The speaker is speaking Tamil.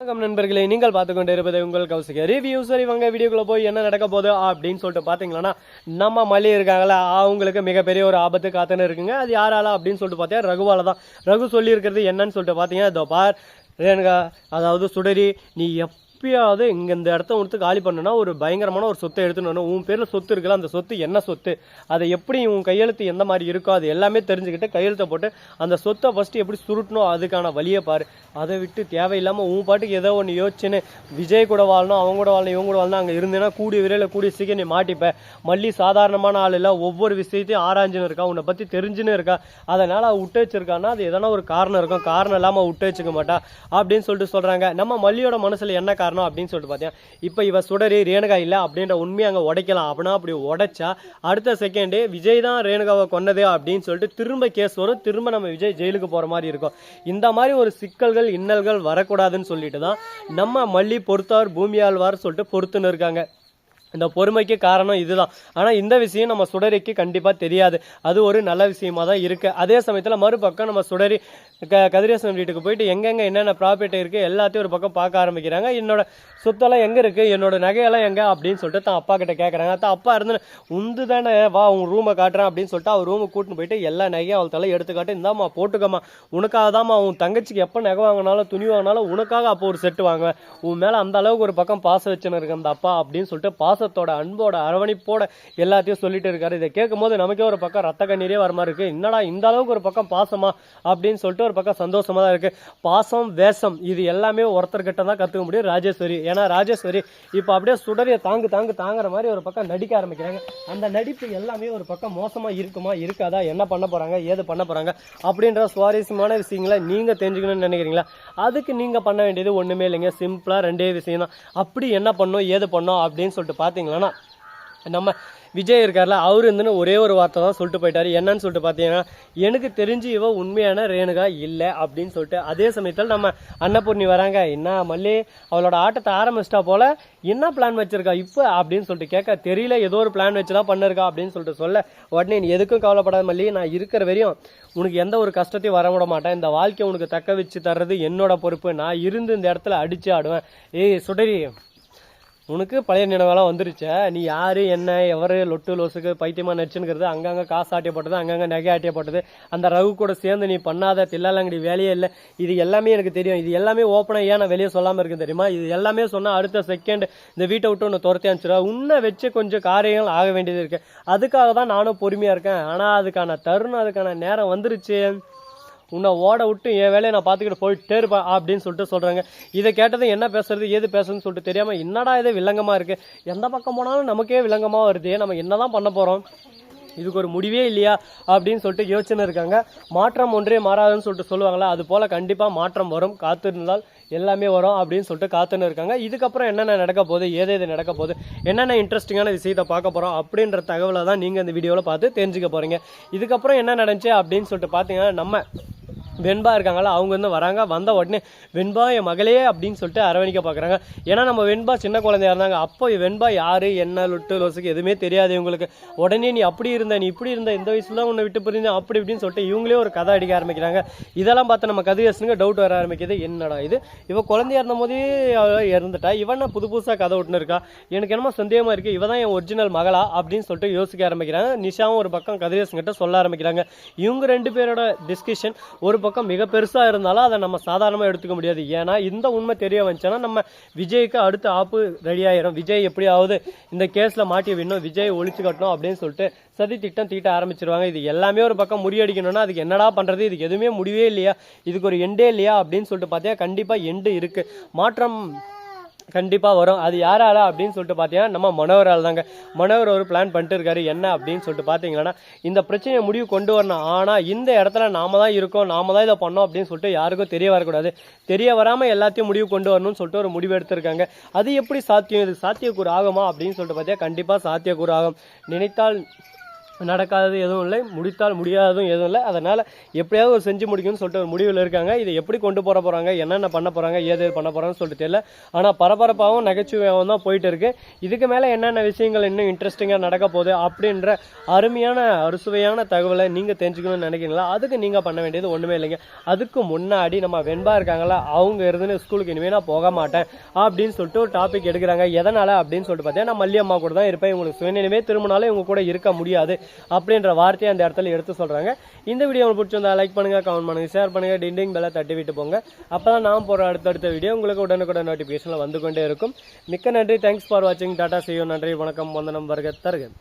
வணக்கம் நண்பர்களே நீங்கள் பார்த்து கொண்டு இருப்பது உங்கள் கௌசிக ரிவ்யூ சரி வாங்க வீடியோக்குள்ள போய் என்ன நடக்க போகுது அப்படின்னு சொல்லிட்டு பார்த்தீங்கன்னா நம்ம மல்லி இருக்காங்களா அவங்களுக்கு மிகப்பெரிய ஒரு ஆபத்து காத்துன்னு இருக்குங்க. அது யாரால அப்படின்னு சொல்லிட்டு பார்த்தா ரகுவால தான். ரகு சொல்லியிருக்கிறது என்னன்னு சொல்லிட்டு பார்த்தீங்கன்னா இதோ பார் ரேணுகா அதாவது சுடரி நீ எப் எப்பயாவது இங்கே இந்த இடத்த கொடுத்து காலி பண்ணுனா ஒரு பயங்கரமான ஒரு சொத்தை எடுத்துன்னு வரணும். உன் பேரில் சொத்து இருக்குல்ல அந்த சொத்து என்ன சொத்து? அதை எப்படி உன் கையெழுத்து எந்த மாதிரி இருக்கோ அது எல்லாமே தெரிஞ்சுக்கிட்டு கையெழுத்தை போட்டு அந்த சொத்தை ஃபஸ்ட்டு எப்படி சுருட்டணும் அதுக்கான வழியை பாரு. அதை விட்டு தேவையில்லாமல் உன் பாட்டுக்கு ஏதோ ஒன்று யோசிச்சுன்னு விஜய் கூட வாழணும் அவங்க கூட வாழணும் இவங்க கூட வாழணும் அங்கே இருந்தேன்னா கூடிய விரையில் கூடிய சீக்கிரம் நீ மாட்டிப்ப. மல்லி சாதாரணமான ஆள் இல்லை ஒவ்வொரு விஷயத்தையும் ஆராய்ஞ்சுன்னு இருக்கா உன்னை பற்றி தெரிஞ்சுன்னு இருக்கா. அதனால் அவள் விட்டு வச்சிருக்கான்னா அது எதனா ஒரு காரணம் இருக்கும். காரணம் இல்லாமல் விட்டு வச்சுக்க மாட்டா. அப்படின்னு சொல்லிட்டு சொல்கிறாங்க நம்ம மல்லியோட மனசில் என்ன காரணம்? அப்படின்னு சொல்லிட்டு பார்த்தீங்கன்னா இப்போ இவ சுடரி ரேணுகா இல்லை அப்படின்ற உண்மையை அங்கே உடைக்கலாம் அப்படின்னா அப்படி உடைச்சா அடுத்த செகண்டே விஜய் தான் ரேணுகாவை கொன்னது அப்படின்னு சொல்லிட்டு திரும்ப கேஸ் வரும். திரும்ப நம்ம விஜய் ஜெயிலுக்கு போகிற மாதிரி இருக்கும். இந்த மாதிரி ஒரு சிக்கல்கள் இன்னல்கள் வரக்கூடாதுன்னு சொல்லிட்டு தான் நம்ம மல்லி பொறுத்தார் பூமியாழ்வார் சொல்லிட்டு பொறுத்துன்னு இருக்காங்க. இந்த பொறுமைக்கு காரணம் இதுதான். ஆனால் இந்த விஷயம் நம்ம சுடரிக்கு கண்டிப்பாக தெரியாது. அது ஒரு நல்ல விஷயமா தான் இருக்குது அதே சமயத்தில் மறுபக்கம் நம்ம சுடரி க கதிரேசன் வீட்டுக்கு போயிட்டு எங்கெங்கே என்னென்ன ப்ராப்பர்ட்டி இருக்குது எல்லாத்தையும் ஒரு பக்கம் பார்க்க ஆரம்பிக்கிறாங்க. என்னோட சொத்தெல்லாம் எங்கே இருக்குது என்னோட நகையெல்லாம் எங்கே? அப்படின்னு சொல்லிட்டு தான் அப்பா கிட்ட கேட்குறாங்க தான் அப்பா இருந்து உந்து தானே வா உன் ரூமை காட்டுறேன் அப்படின்னு சொல்லிட்டு அவர் ரூமுக்கு கூட்டின்னு போயிட்டு எல்லா நகையும் அவள் தலை எடுத்து காட்டு இந்தாம்மா போட்டுக்கம்மா. உனக்காக தாம்மா உன் தங்கச்சிக்கு எப்போ நகை வாங்கினாலும் துணி வாங்கினாலும் உனக்காக அப்போ ஒரு செட்டு வாங்குவேன். உன் மேலே அந்த அளவுக்கு ஒரு பக்கம் பாசம் வச்சுன்னு இருக்கு அந்த அப்பா அப்படின்னு சொல்லிட்டு பாசத்தோட அன்போட அரவணைப்போட எல்லாத்தையும் சொல்லிட்டு இருக்காரு. இதை கேட்கும் போது நமக்கே ஒரு பக்கம் ரத்த கண்ணீரே வர மாதிரி இருக்குது என்னடா இந்த அளவுக்கு ஒரு பக்கம் பாசமா? அப்படின்னு சொல்லிட்டு ஒரு பக்கம் சந்தோஷமா தான் இருக்கு. பாசம் வேஷம் இது எல்லாமே ஒருத்தர்கிட்ட தான் கற்றுக்க முடியும். ராஜேஸ்வரி. ஏன்னா ராஜேஸ்வரி இப்போ அப்படியே சுடரிய தாங்கு தாங்கு தாங்குற மாதிரி ஒரு பக்கம் நடிக்க ஆரம்பிக்கிறாங்க. அந்த நடிப்பு எல்லாமே ஒரு பக்கம் மோசமா இருக்குமா இருக்காதா என்ன பண்ண போறாங்க ஏது பண்ண போறாங்க அப்படின்ற சுவாரஸ்யமான விஷயங்களை நீங்க தெரிஞ்சுக்கணும்னு நினைக்கிறீங்களா? அதுக்கு நீங்க பண்ண வேண்டியது ஒண்ணுமே இல்லைங்க. சிம்பிளா ரெண்டே விஷயம் தான் அப்படி என்ன பண்ணோம் ஏது பண்ணோம் அப்படின்னு சொல்லிட்டு பார்த்தீங்கன்னா நம்ம விஜய் இருக்கார்ல அவர் இருந்துன்னு ஒரே ஒரு வார்த்தை தான் சொல்லிட்டு போயிட்டாரு. என்னன்னு சொல்லிட்டு பார்த்தீங்கன்னா எனக்கு தெரிஞ்சு இவ உண்மையான ரேணுகா இல்லை அப்படின்னு சொல்லிட்டு அதே சமயத்தில் நம்ம அன்னபூர்ணி வராங்க. என்ன மல்லி அவளோட ஆட்டத்தை ஆரம்பிச்சிட்டா போல என்ன பிளான் வச்சிருக்கா இப்போ அப்படின்னு சொல்லிட்டு கேட்க தெரியல ஏதோ ஒரு பிளான் வச்சு தான் பண்ணிருக்கா அப்படின்னு சொல்லிட்டு சொல்ல உடனே நீ எதுக்கும் கவலைப்படாத மல்லி நான் இருக்கிற வரையும் உனக்கு எந்த ஒரு கஷ்டத்தையும் வர விட மாட்டேன். இந்த வாழ்க்கையை உனக்கு தக்க வச்சு தர்றது என்னோட பொறுப்பு. நான் இருந்து இந்த இடத்துல அடிச்சு ஆடுவேன். ஏய் சுடரி. உனக்கு பழைய நினைவெல்லாம் வந்துருச்சே. நீ யாரு என்ன எவரு லொட்டு லொசுக்கு பைத்தியமா நடிச்சுங்கிறது அங்கங்க காசு ஆட்டியப்பட்டது அங்கங்க நகை ஆட்டியப்பட்டது. அந்த ரகு கூட சேர்ந்து நீ பண்ணாத தில்லாலங்கடி வேலையே இல்லை. இது எல்லாமே எனக்கு தெரியும். இது எல்லாமே ஓப்பனாக ஏன் நான் வெளியே சொல்லாமல் இருக்கு தெரியுமா? இது எல்லாமே சொன்னால் அடுத்த செகண்ட் இந்த வீட்டை விட்டு ஒன்று துரத்தி அனுப்பிச்சிடும் உன்னை வச்சு கொஞ்சம் காரியங்கள் ஆக வேண்டியது இருக்கு. அதுக்காக தான் நானும் பொறுமையாக இருக்கேன். ஆனால் அதுக்கான தருணம் அதுக்கான நேரம் வந்துருச்சு. உன்னை ஓட விட்டு என் வேலையை நான் பார்த்துக்கிட்டு போயிட்டே இருப்பேன் அப்படின்னு சொல்லிட்டு சொல்கிறாங்க இதை கேட்டது என்ன பேசுறது ஏது பேசுறதுன்னு சொல்லிட்டு தெரியாமல் என்னடா இது வில்லங்கமாக இருக்குது எந்த பக்கம் போனாலும் நமக்கே வில்லங்கமாக வருது நம்ம என்ன தான் பண்ண போகிறோம் இதுக்கு ஒரு முடிவே இல்லையா? அப்படின்னு சொல்லிட்டு யோசனை இருக்காங்க. மாற்றம் ஒன்றே மாறாதுன்னு சொல்லிட்டு சொல்லுவாங்களா அது போல் கண்டிப்பாக மாற்றம் வரும். காத்திருந்தால் எல்லாமே வரும் அப்படின்னு சொல்லிட்டு காத்துன்னு இருக்காங்க. இதுக்கப்புறம் என்னென்ன நடக்க போகுது ஏது எது நடக்க போகுது என்னென்ன இன்ட்ரெஸ்டிங்கான விஷயத்தை பார்க்க போகிறோம் அப்படின்ற தகவலை தான் நீங்கள் இந்த வீடியோவில் பார்த்து தெரிஞ்சுக்க போகிறீங்க இதுக்கப்புறம் என்ன நடந்துச்சு அப்படின்னு சொல்லிட்டு பார்த்தீங்கன்னா நம்ம வெண்பா இருக்காங்களா அவங்க வந்து வராங்க. வந்த உடனே வெண்பா என் மகளே அப்படின்னு சொல்லிட்டு அரவணைக்க பார்க்குறாங்க ஏன்னா நம்ம வெண்பா சின்ன குழந்தையா இருந்தாங்க. அப்போ வெண்பா யாரு என்ன லொட்டு லொசுக்கு எதுவுமே தெரியாது இவங்களுக்கு. உடனே நீ அப்படி இருந்த நீ இப்படி இருந்த இந்த வயசுல உன்னை விட்டு பிரிஞ்ச அப்படி இப்படின்னு சொல்லிட்டு இவங்களே ஒரு கதை அடிக்க ஆரம்பிக்கிறாங்க. இதெல்லாம் பார்த்து நம்ம கதிரேசனுக்கு டவுட் வர ஆரம்பிக்குது. என்னடா இது? இவ குழந்தையா இருந்த போதே இறந்துட்டா இவன் புது புதுசாக கதை ஒட்டுன்னு இருக்கா? எனக்கு என்னமோ சந்தேகமா இருக்கு. இவ தான் என் ஒரிஜினல் மகளா? அப்படின்னு சொல்லிட்டு யோசிக்க ஆரம்பிக்கிறாங்க. நிஷாவும் ஒரு பக்கம் கதிரேசன் கிட்ட சொல்ல ஆரம்பிக்கிறாங்க. இவங்க ரெண்டு பேரோட டிஸ்கஷன் ஒரு பக்கம் பக்கம் மிக பெருசாக இருந்தாலும் அதை நம்ம சாதாரணமாக எடுத்துக்க முடியாது. ஏன்னா இந்த உண்மை தெரிய வந்துச்சுன்னா நம்ம விஜய்க்கு அடுத்த ஆப்பு ரெடி ஆயிரும். விஜய் எப்படியாவது இந்த கேஸில் மாட்டி விடணும். விஜய் ஒழிச்சு கட்டணும் அப்படின்னு சொல்லிட்டு சதி திட்டம் தீட்ட ஆரம்பிச்சிருவாங்க. இது எல்லாமே ஒரு பக்கம் முறியடிக்கணும்னா அதுக்கு என்னடா பண்ணுறது இதுக்கு எதுவுமே முடிவே இல்லையா? இதுக்கு ஒரு எண்டே இல்லையா? அப்படின்னு சொல்லிட்டு பார்த்தா கண்டிப்பாக எண்டு இருக்குது மாற்றம் கண்டிப்பாக வரும். அது யாரால அப்படின்னு சொல்லிட்டு பார்த்தீங்கன்னா நம்ம மனோகரால் தாங்க. மனோகர் ஒரு பிளான் பண்ணிட்டு இருக்காரு என்ன அப்படின்னு சொல்லிட்டு பார்த்தீங்கன்னா இந்த பிரச்சனையை முடிவு கொண்டு வரணும். ஆனால் இந்த இடத்துல நாம தான் இருக்கோம். நாம தான் இதை பண்ணோம் அப்படின்னு சொல்லிட்டு யாருக்கும் தெரிய வரக்கூடாது. தெரிய வராமல் எல்லாத்தையும் முடிவு கொண்டு வரணும்னு சொல்லிட்டு ஒரு முடிவு எடுத்திருக்காங்க. அது எப்படி சாத்தியம்? இது சாத்தியக்கூறு ஆகுமா அப்படின்னு சொல்லிட்டு பார்த்தீங்கன்னா கண்டிப்பாக சாத்தியக்கூறு ஆகும். நினைத்தால் நடக்காதது எதுவும் இல்லை. முடித்தால் முடியாததும் எதுவும் இல்லை. அதனால் எப்படியாவது ஒரு செஞ்சு முடிக்கணும்னு சொல்லிட்டு ஒரு முடிவில் இருக்காங்க. இதை எப்படி கொண்டு போகிற போகிறாங்க என்னென்ன பண்ண போகிறாங்க ஏது பண்ண போகிறாங்கன்னு சொல்லிட்டு தெரியல. ஆனால் பரபரப்பாகவும் நகைச்சுவையாகவும் தான் போயிட்டு இருக்குது இதுக்கு மேலே என்னென்ன விஷயங்கள் இன்னும் இன்ட்ரெஸ்டிங்காக நடக்க போகுது அப்படின்ற அருமையான அறுசுவையான தகவலை நீங்கள் தெரிஞ்சுக்கணும்னு நினைக்கிறீங்களா? அதுக்கு நீங்கள் பண்ண வேண்டியது ஒன்றுமே இல்லைங்க. அதுக்கு முன்னாடி நம்ம வெண்பா இருக்காங்களா அவங்க இருந்து ஸ்கூலுக்கு இனிமேல் நான் போக மாட்டேன் அப்படின்னு சொல்லிட்டு ஒரு டாபிக் எடுக்கிறாங்க. எதனால் அப்படின்னு சொல்லிட்டு பார்த்தீங்கன்னா நான் மல்லியம்மா கூட தான் இருப்பேன். இவங்களுக்கு சுயநிலையுமே திரும்பினாலும் இவங்க கூட இருக்க முடியாது. அப்படின்ற வார்த்தையை அந்த இடத்துல எடுத்து சொல்கிறாங்க இந்த வீடியோ உங்களுக்கு பிடிச்சிருந்தா லைக் பண்ணுங்கள் கமெண்ட் பண்ணுங்கள் ஷேர் பண்ணுங்கள் டிண்டிங் பெல்லை தட்டி விட்டு போங்க. அப்போ தான் நான் போகிற அடுத்தடுத்த வீடியோ உங்களுக்கு உடனுக்குடன் நோட்டிஃபிகேஷனில் வந்து கொண்டே இருக்கும். மிக்க நன்றி. தேங்க்ஸ் ஃபார் வாட்சிங் டாடா செய்யும் நன்றி வணக்கம். வந்தனம் வருக தருகிறேன்